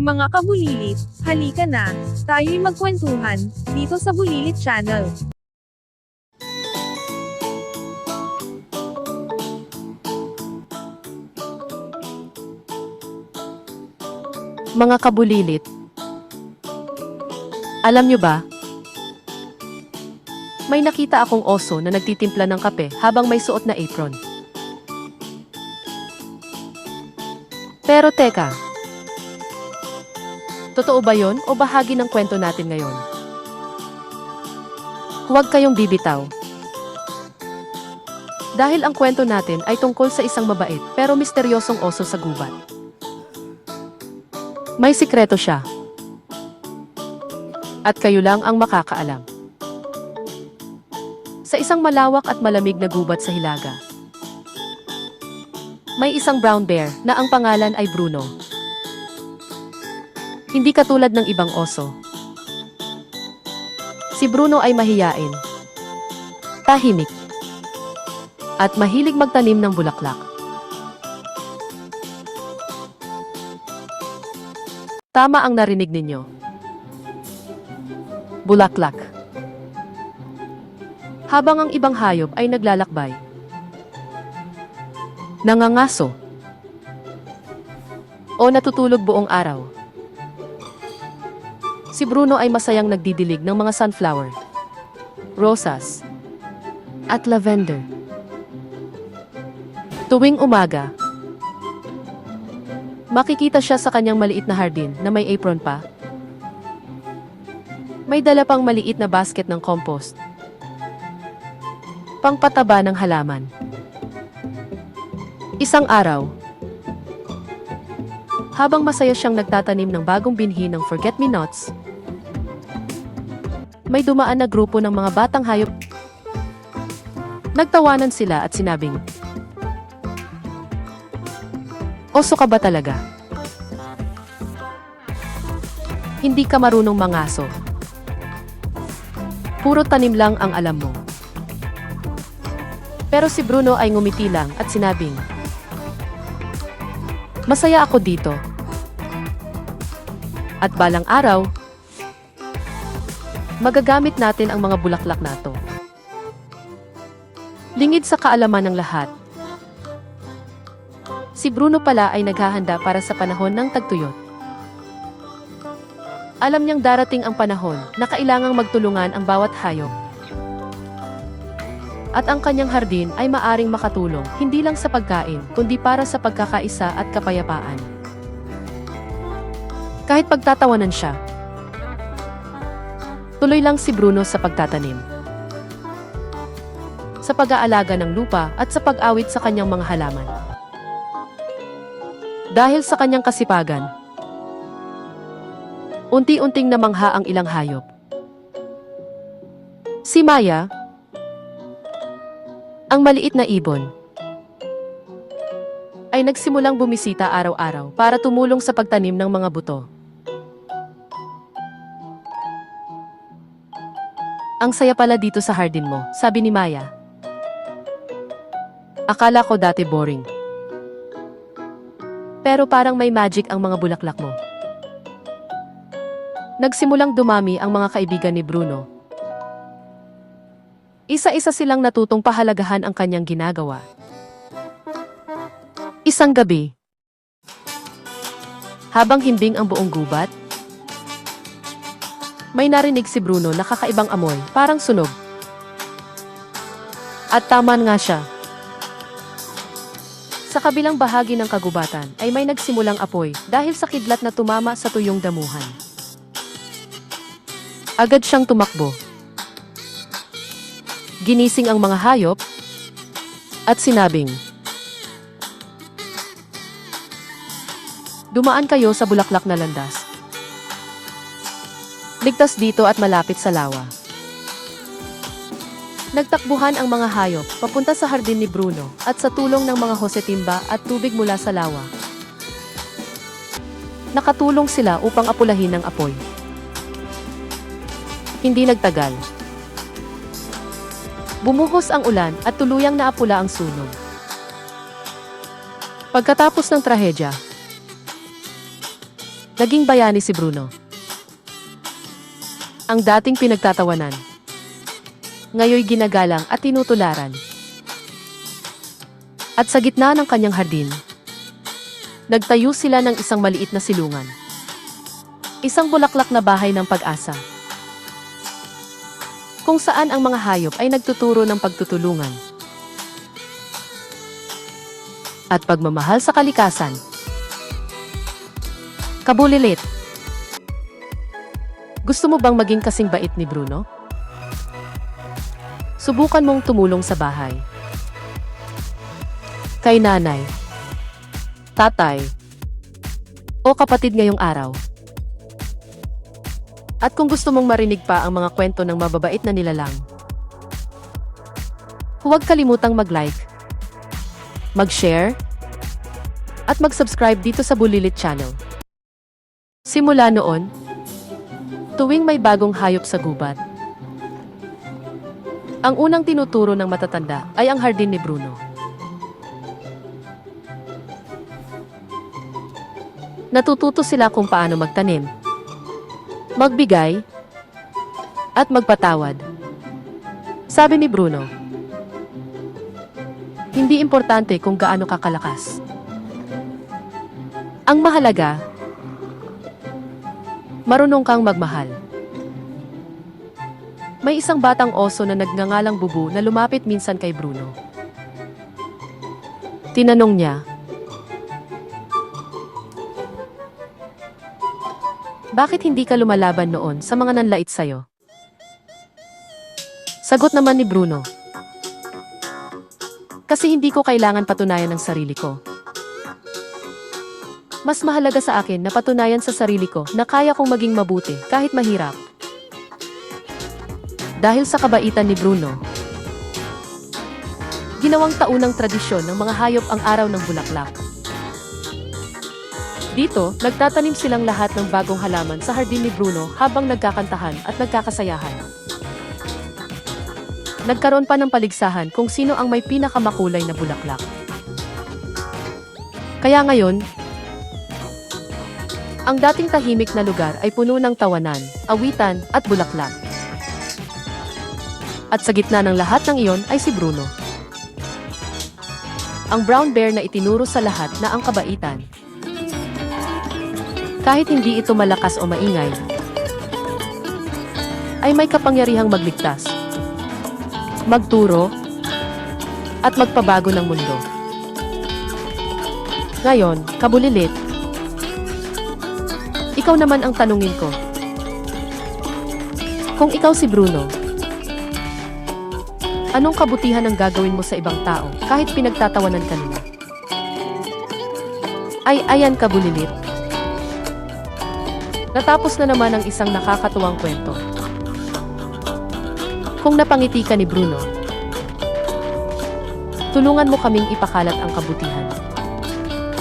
Mga kabulilit, halika na, tayo'y magkwentuhan, dito sa Bulilit Channel. Mga kabulilit. Alam nyo ba? May nakita akong oso na nagtitimpla ng kape habang may suot na apron. Pero teka. Totoo ba yon o bahagi ng kwento natin ngayon? Huwag kayong bibitaw. Dahil ang kwento natin ay tungkol sa isang mabait pero misteryosong oso sa gubat. May sikreto siya. At kayo lang ang makakaalam. Sa isang malawak at malamig na gubat sa Hilaga, may isang brown bear na ang pangalan ay Bruno. Hindi katulad ng ibang oso. Si Bruno ay mahiyain, tahimik, at mahilig magtanim ng bulaklak. Tama ang narinig ninyo. Bulaklak. Habang ang ibang hayop ay naglalakbay. Nangangaso. O natutulog buong araw. Si Bruno ay masayang nagdidilig ng mga sunflower, rosas, at lavender. Tuwing umaga, Makikita siya sa kanyang maliit na hardin na may apron pa. May dala pang maliit na basket ng compost. Pangpataba ng halaman. Isang araw, habang masaya siyang nagtatanim ng bagong binhi ng forget-me-nots, may dumaan na grupo ng mga batang hayop. Nagtawanan sila at sinabing, Oso ka ba talaga? Hindi ka marunong mangaso. Puro tanim lang ang alam mo. Pero si Bruno ay ngumiti lang at sinabing, Masaya ako dito. At balang araw, magagamit natin ang mga bulaklak na to. Lingid sa kaalaman ng lahat, Si Bruno pala ay naghahanda para sa panahon ng tagtuyot. Alam niyang darating ang panahon na kailangang magtulungan ang bawat hayop. At ang kanyang hardin ay maaring makatulong hindi lang sa pagkain, kundi para sa pagkakaisa at kapayapaan. Kahit pagtatawanan siya, tuloy lang si Bruno sa pagtatanim. Sa pag-aalaga ng lupa at sa pag-awit sa kanyang mga halaman. Dahil sa kanyang kasipagan, unti-unting namangha ang ilang hayop. Si Maya, ang maliit na ibon, ay nagsimulang bumisita araw-araw para tumulong sa pagtanim ng mga buto. Ang saya pala dito sa hardin mo, sabi ni Maya. Akala ko dati boring. Pero parang may magic ang mga bulaklak mo. Nagsimulang dumami ang mga kaibigan ni Bruno. Isa-isa silang natutong pahalagahan ang kanyang ginagawa. Isang gabi, habang himbing ang buong gubat, may narinig si Bruno na kakaibang amoy, parang sunog. At taman nga siya. Sa kabilang bahagi ng kagubatan ay may nagsimulang apoy dahil sa kidlat na tumama sa tuyong damuhan. Agad siyang tumakbo. Ginising ang mga hayop at sinabing, Dumaan kayo sa bulaklak na landas. Ligtas dito at malapit sa lawa. Nagtakbuhan ang mga hayop papunta sa hardin ni Bruno at sa tulong ng mga hosetimba at tubig mula sa lawa. Nakatulong sila upang apulahin ng apoy. Hindi nagtagal. Bumuhos ang ulan at tuluyang naapula ang sunog. Pagkatapos ng trahedya, Naging bayani si Bruno. Ang dating pinagtatawanan. Ngayoy ginagalang at tinutularan. At sa gitna ng kanyang hardin, nagtayo sila ng isang maliit na silungan. Isang bulaklak na bahay ng pag-asa. Kung saan ang mga hayop ay nagtuturo ng pagtutulungan. At pagmamahal sa kalikasan. Kabulilit. Gusto mo bang maging kasing bait ni Bruno? Subukan mong tumulong sa bahay. Kay nanay, tatay, o kapatid ngayong araw. At kung gusto mong marinig pa ang mga kwento ng mababait na nilalang, huwag kalimutang mag-like, mag-share, at mag-subscribe dito sa Bulilit Channel. Simula noon, tuwing may bagong hayop sa gubat, ang unang tinuturo ng matatanda ay ang hardin ni Bruno. Natututo sila kung paano magtanim, magbigay, at magpatawad. Sabi ni Bruno, hindi importante kung gaano kakalakas. Ang mahalaga, marunong kang magmahal. May isang batang oso na nagngangalang bubu na lumapit minsan kay Bruno. Tinanong niya, Bakit hindi ka lumalaban noon sa mga nanlait sa'yo? Sagot naman ni Bruno. Kasi hindi ko kailangan patunayan ng sarili ko. Mas mahalaga sa akin na patunayan sa sarili ko na kaya kong maging mabuti kahit mahirap. Dahil sa kabaitan ni Bruno, ginawang taunang tradisyon ng mga hayop ang araw ng bulaklak. Dito, nagtatanim silang lahat ng bagong halaman sa hardin ni Bruno habang nagkakantahan at nagkakasayahan. Nagkaroon pa ng paligsahan kung sino ang may pinakamakulay na bulaklak. Kaya ngayon, ang dating tahimik na lugar ay puno ng tawanan, awitan at bulaklak. At sa gitna ng lahat ng iyon ay si Bruno. Ang brown bear na itinuro sa lahat na ang kabaitan. Kahit hindi ito malakas o maingay, ay may kapangyarihang magligtas, magturo, at magpabago ng mundo. Ngayon, kabulilit, ikaw naman ang tanungin ko. Kung ikaw si Bruno, anong kabutihan ang gagawin mo sa ibang tao kahit pinagtatawanan ka nila? Ay, ayan kabulilit. Natapos na naman ang isang nakakatuwang kwento. Kung napangiti ka ni Bruno, tulungan mo kaming ipakalat ang kabutihan.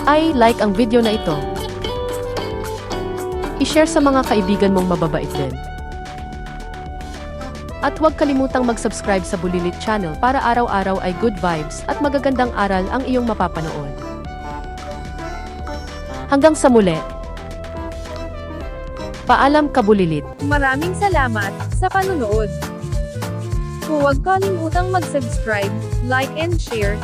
Ay, like ang video na ito. I-share sa mga kaibigan mong mababait din. At huwag kalimutang mag-subscribe sa Bulilit Channel para araw-araw ay good vibes at magagandang aral ang iyong mapapanood. Hanggang sa muli, Paalam kabulilit. Maraming salamat sa panunood. Huwag kalimutang mag-subscribe, like and share